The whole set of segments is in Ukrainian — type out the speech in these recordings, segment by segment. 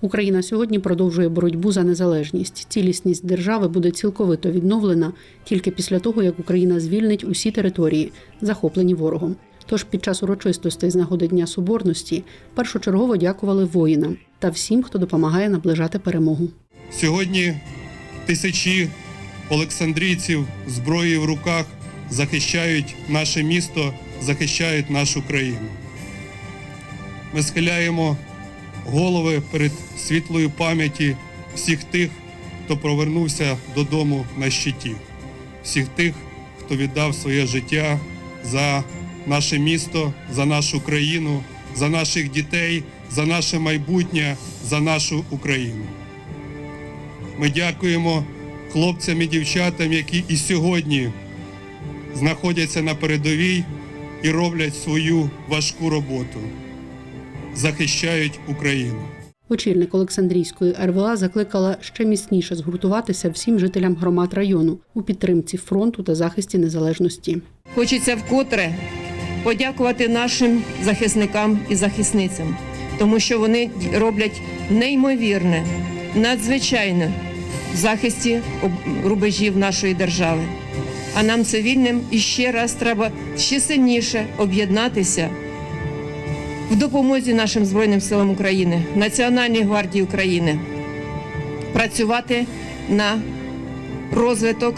Україна сьогодні продовжує боротьбу за незалежність. Цілісність держави буде цілковито відновлена тільки після того, як Україна звільнить усі території, захоплені ворогом. Тож під час урочистостей з нагоди Дня Соборності першочергово дякували воїнам та всім, хто допомагає наближати перемогу. Сьогодні тисячі олександрійців зброєю в руках захищають наше місто, захищають нашу країну. Ми схиляємо голови перед світлою пам'яті всіх тих, хто повернувся додому на щиті, всіх тих, хто віддав своє життя за наше місто, за нашу країну, за наших дітей, за наше майбутнє, за нашу Україну. Ми дякуємо хлопцям і дівчатам, які і сьогодні знаходяться на передовій і роблять свою важку роботу, захищають Україну. Очільник Олександрійської РВА закликала ще міцніше згуртуватися всім жителям громад району у підтримці фронту та захисті незалежності. Хочеться вкотре подякувати нашим захисникам і захисницям, тому що вони роблять неймовірне, надзвичайне в захисті рубежів нашої держави. А нам цивільним іще раз треба ще сильніше об'єднатися в допомозі нашим Збройним силам України, Національній гвардії України, працювати на розвиток,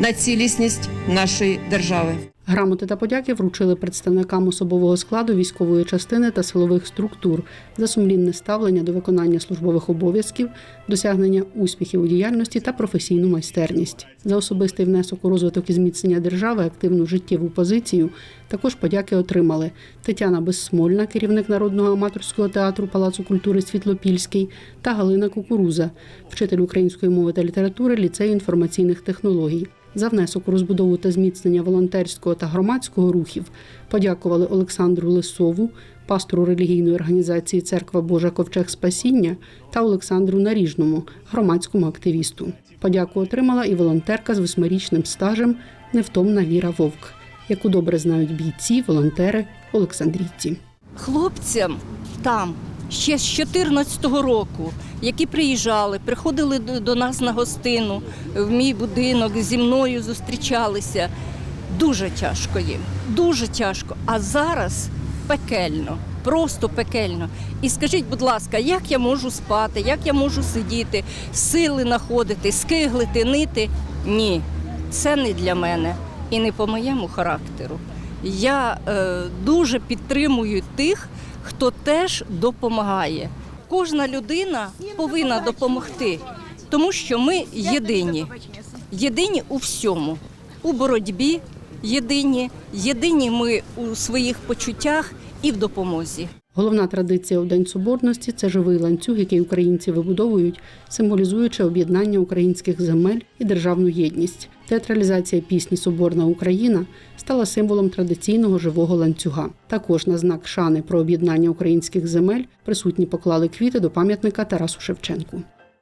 на цілісність нашої держави. Грамоти та подяки вручили представникам особового складу військової частини та силових структур за сумлінне ставлення до виконання службових обов'язків, досягнення успіхів у діяльності та професійну майстерність. За особистий внесок у розвиток і зміцнення держави, активну життєву позицію. Також подяки отримали Тетяна Безсмольна, керівник народного аматорського театру Палацу культури Світлопільський, та Галина Кукуруза, вчитель української мови та літератури ліцею інформаційних технологій. За внесок у розбудову та зміцнення волонтерського та громадського рухів подякували Олександру Лисову, пастору релігійної організації Церква Божа Ковчег Спасіння та Олександру Наріжному, громадському активісту. Подяку отримала і волонтерка з восьмирічним стажем Невтомна Віра Вовк, яку добре знають бійці, волонтери, олександрійці. хлопцям там ще з 14-го року, які приїжджали, приходили до нас на гостину, в мій будинок зі мною зустрічалися. Дуже тяжко їм, дуже тяжко. А зараз пекельно, просто пекельно. І скажіть, будь ласка, як я можу спати, як я можу сидіти, сили знаходити, скиглити, нити? Ні, це не для мене і не по моєму характеру. Я е, дуже підтримую тих, хто теж допомагає. Кожна людина повинна допомогти, тому що ми єдині. Єдині у всьому, у боротьбі, єдині, єдині ми у своїх почуттях і в допомозі. Головна традиція у День Соборності це живий ланцюг, який українці вибудовують, символізуючи об'єднання українських земель і державну єдність. Театралізація пісні Соборна Україна стала символом традиційного живого ланцюга. Також на знак шани про об'єднання українських земель присутні поклали квіти до пам'ятника Тарасу Шевченку.